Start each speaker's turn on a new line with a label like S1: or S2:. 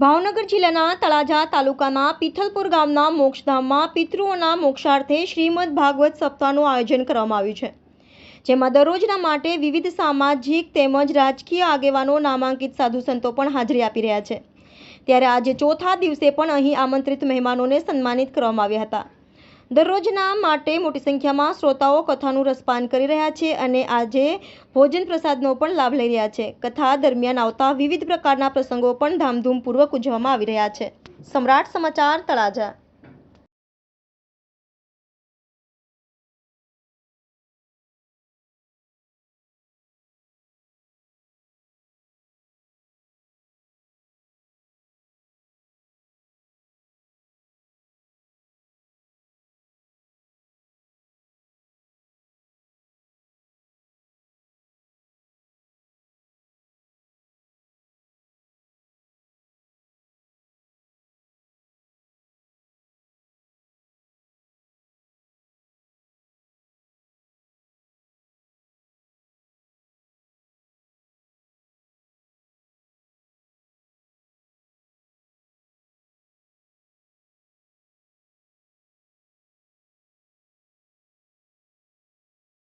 S1: ભાવનગર જિલ્લાના તળાજા તાલુકાના પિથલપુર ગામના મોક્ષધામમાં પિતૃઓના મોક્ષાર્થે શ્રીમદ ભાગવત સપ્તાહનું આયોજન કરવામાં આવ્યું છે. જેમાં દરરોજના માટે વિવિધ સામાજિક તેમજ રાજકીય આગેવાનો નામાંકિત સાધુ સંતો પણ હાજરી આપી રહ્યા છે. ત્યારે આજે ચોથા દિવસે પણ અહીં આમંત્રિત મહેમાનોને સન્માનિત કરવામાં આવ્યા હતા. દરરોજના માટે મોટી સંખ્યામાં શ્રોતાઓ કથાનું રસપાન કરી રહ્યા છે અને આજે ભોજન પ્રસાદનો પણ લાભ લઈ રહ્યા છે. કથા દરમિયાન આવતા વિવિધ પ્રકારના પ્રસંગો પણ ધામધૂમપૂર્વક ઉજવવામાં આવી રહ્યા છે. સમ્રાટ સમાચાર તળાજા